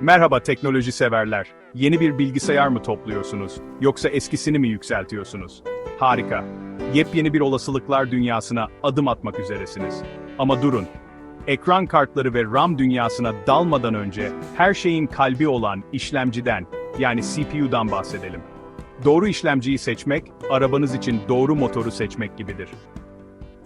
Merhaba teknoloji severler. Yeni bir bilgisayar mı topluyorsunuz, yoksa eskisini mi yükseltiyorsunuz? Harika. Yepyeni bir olasılıklar dünyasına adım atmak üzeresiniz. Ama durun. Ekran kartları ve RAM dünyasına dalmadan önce her şeyin kalbi olan işlemciden, yani CPU'dan bahsedelim. Doğru işlemciyi seçmek, arabanız için doğru motoru seçmek gibidir.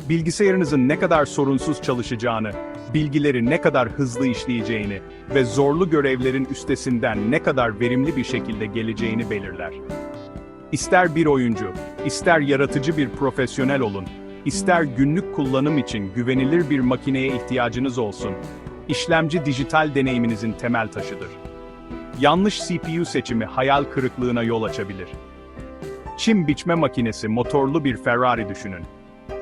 Bilgisayarınızın ne kadar sorunsuz çalışacağını, bilgileri ne kadar hızlı işleyeceğini ve zorlu görevlerin üstesinden ne kadar verimli bir şekilde geleceğini belirler. İster bir oyuncu, ister yaratıcı bir profesyonel olun, ister günlük kullanım için güvenilir bir makineye ihtiyacınız olsun, işlemci dijital deneyiminizin temel taşıdır. Yanlış CPU seçimi hayal kırıklığına yol açabilir. Çim biçme makinesi motorlu bir Ferrari düşünün.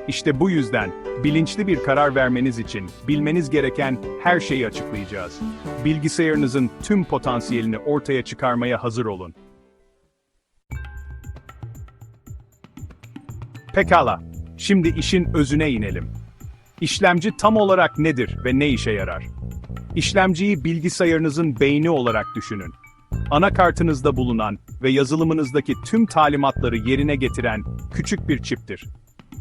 İşte bu yüzden bilinçli bir karar vermeniz için bilmeniz gereken her şeyi açıklayacağız. Bilgisayarınızın tüm potansiyelini ortaya çıkarmaya hazır olun. Pekala, şimdi işin özüne inelim. İşlemci tam olarak nedir ve ne işe yarar? İşlemciyi bilgisayarınızın beyni olarak düşünün. Anakartınızda bulunan ve yazılımınızdaki tüm talimatları yerine getiren küçük bir çiptir.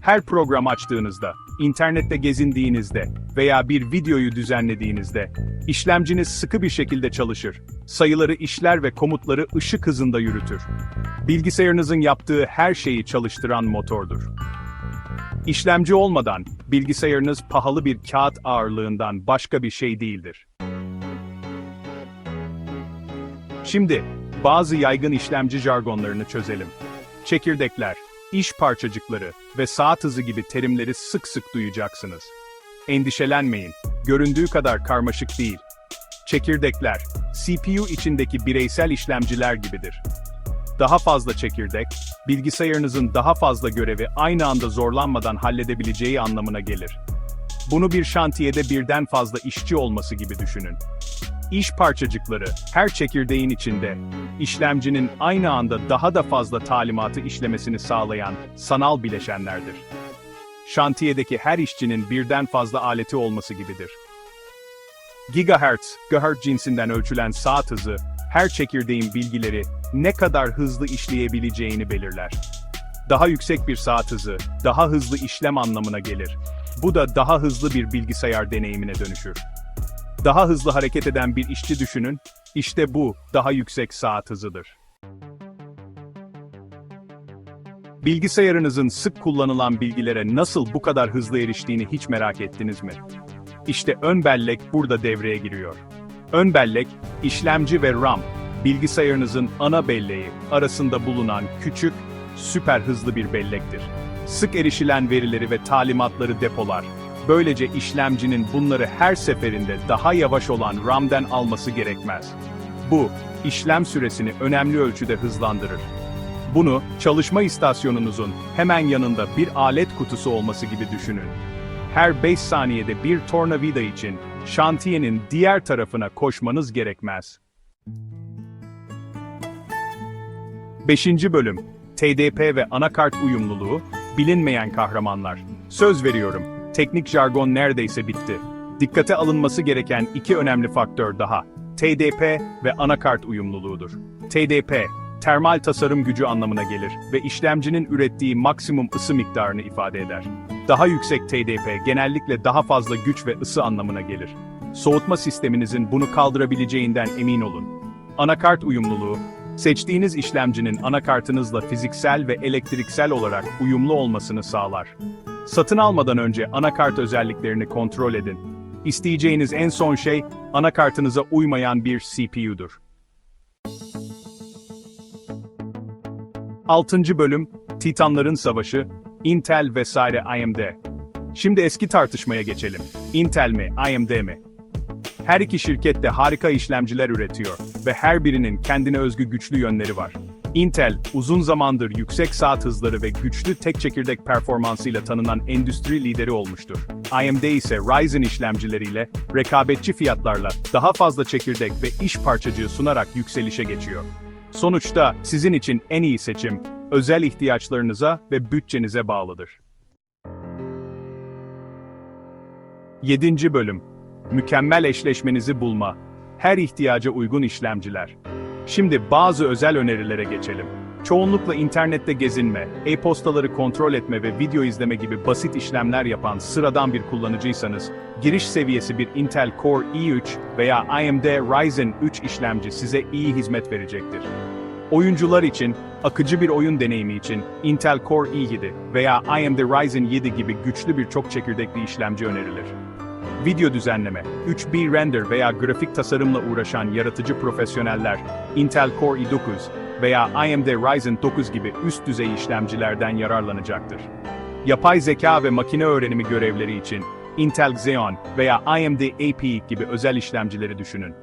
Her program açtığınızda, internette gezindiğinizde veya bir videoyu düzenlediğinizde, işlemciniz sıkı bir şekilde çalışır. Sayıları işler ve komutları ışık hızında yürütür. Bilgisayarınızın yaptığı her şeyi çalıştıran motordur. İşlemci olmadan, bilgisayarınız pahalı bir kağıt ağırlığından başka bir şey değildir. Şimdi, bazı yaygın işlemci jargonlarını çözelim. Çekirdekler, iş parçacıkları ve saat hızı gibi terimleri sık sık duyacaksınız. Endişelenmeyin, göründüğü kadar karmaşık değil. Çekirdekler, CPU içindeki bireysel işlemciler gibidir. Daha fazla çekirdek, bilgisayarınızın daha fazla görevi aynı anda zorlanmadan halledebileceği anlamına gelir. Bunu bir şantiyede birden fazla işçi olması gibi düşünün. İş parçacıkları, her çekirdeğin içinde, işlemcinin aynı anda daha da fazla talimatı işlemesini sağlayan sanal bileşenlerdir. Şantiyedeki her işçinin birden fazla aleti olması gibidir. Gigahertz, gigahertz cinsinden ölçülen saat hızı, her çekirdeğin bilgileri ne kadar hızlı işleyebileceğini belirler. Daha yüksek bir saat hızı, daha hızlı işlem anlamına gelir. Bu da daha hızlı bir bilgisayar deneyimine dönüşür. Daha hızlı hareket eden bir işçi düşünün, işte bu daha yüksek saat hızıdır. Bilgisayarınızın sık kullanılan bilgilere nasıl bu kadar hızlı eriştiğini hiç merak ettiniz mi? İşte ön bellek burada devreye giriyor. Ön bellek, işlemci ve RAM, bilgisayarınızın ana belleği arasında bulunan küçük, süper hızlı bir bellektir. Sık erişilen verileri ve talimatları depolar. Böylece işlemcinin bunları her seferinde daha yavaş olan RAM'den alması gerekmez. Bu, işlem süresini önemli ölçüde hızlandırır. Bunu, çalışma istasyonunuzun hemen yanında bir alet kutusu olması gibi düşünün. Her 5 saniyede bir tornavida için şantiyenin diğer tarafına koşmanız gerekmez. 5. Bölüm TDP ve anakart uyumluluğu, bilinmeyen kahramanlar. Söz veriyorum, teknik jargon neredeyse bitti. Dikkate alınması gereken iki önemli faktör daha. TDP ve anakart uyumluluğudur. TDP, termal tasarım gücü anlamına gelir ve işlemcinin ürettiği maksimum ısı miktarını ifade eder. Daha yüksek TDP genellikle daha fazla güç ve ısı anlamına gelir. Soğutma sisteminizin bunu kaldırabileceğinden emin olun. Anakart uyumluluğu, seçtiğiniz işlemcinin anakartınızla fiziksel ve elektriksel olarak uyumlu olmasını sağlar. Satın almadan önce anakart özelliklerini kontrol edin. İsteyeceğiniz en son şey, anakartınıza uymayan bir CPU'dur. 6. Bölüm, Titanların Savaşı, Intel vesaire AMD. Şimdi eski tartışmaya geçelim. Intel mi, AMD mi? Her iki şirket de harika işlemciler üretiyor ve her birinin kendine özgü güçlü yönleri var. Intel, uzun zamandır yüksek saat hızları ve güçlü tek çekirdek performansıyla tanınan endüstri lideri olmuştur. AMD ise Ryzen işlemcileriyle, rekabetçi fiyatlarla, daha fazla çekirdek ve iş parçacığı sunarak yükselişe geçiyor. Sonuçta sizin için en iyi seçim, özel ihtiyaçlarınıza ve bütçenize bağlıdır. 7. Bölüm Mükemmel eşleşmenizi bulma. her ihtiyaca uygun işlemciler. Şimdi bazı özel önerilere geçelim. Çoğunlukla internette gezinme, e-postaları kontrol etme ve video izleme gibi basit işlemler yapan sıradan bir kullanıcıysanız, giriş seviyesi bir Intel Core i3 veya AMD Ryzen 3 işlemci size iyi hizmet verecektir. Oyuncular için, akıcı bir oyun deneyimi için Intel Core i7 veya AMD Ryzen 7 gibi güçlü bir çok çekirdekli işlemci önerilir. Video düzenleme, 3D render veya grafik tasarımla uğraşan yaratıcı profesyoneller, Intel Core i9 veya AMD Ryzen 9 gibi üst düzey işlemcilerden yararlanacaktır. Yapay zeka ve makine öğrenimi görevleri için Intel Xeon veya AMD AP gibi özel işlemcileri düşünün.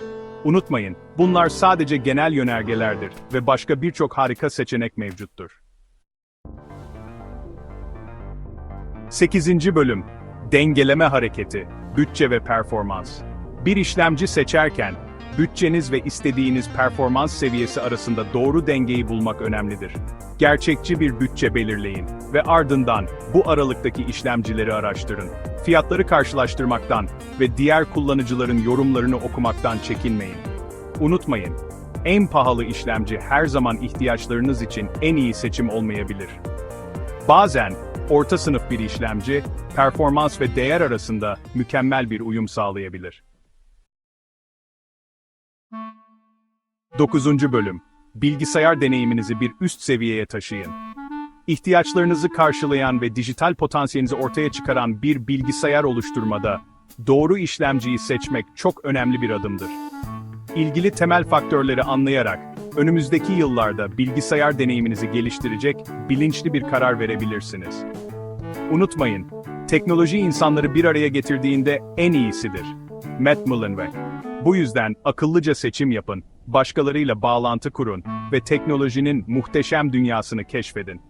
Unutmayın, bunlar sadece genel yönergelerdir ve başka birçok harika seçenek mevcuttur. 8. Bölüm Dengeleme Hareketi, Bütçe ve Performans Bir işlemci seçerken, bütçeniz ve istediğiniz performans seviyesi arasında doğru dengeyi bulmak önemlidir. Gerçekçi bir bütçe belirleyin ve ardından bu aralıktaki işlemcileri araştırın. Fiyatları karşılaştırmaktan ve diğer kullanıcıların yorumlarını okumaktan çekinmeyin. Unutmayın, en pahalı işlemci her zaman ihtiyaçlarınız için en iyi seçim olmayabilir. Bazen, orta sınıf bir işlemci, performans ve değer arasında mükemmel bir uyum sağlayabilir. 9. Bölüm Bilgisayar deneyiminizi bir üst seviyeye taşıyın. İhtiyaçlarınızı karşılayan ve dijital potansiyelinizi ortaya çıkaran bir bilgisayar oluşturmada, doğru işlemciyi seçmek çok önemli bir adımdır. İlgili temel faktörleri anlayarak, önümüzdeki yıllarda bilgisayar deneyiminizi geliştirecek bilinçli bir karar verebilirsiniz. Unutmayın, teknoloji insanları bir araya getirdiğinde en iyisidir. Matt Mullenweg. Bu yüzden akıllıca seçim yapın, başkalarıyla bağlantı kurun ve teknolojinin muhteşem dünyasını keşfedin.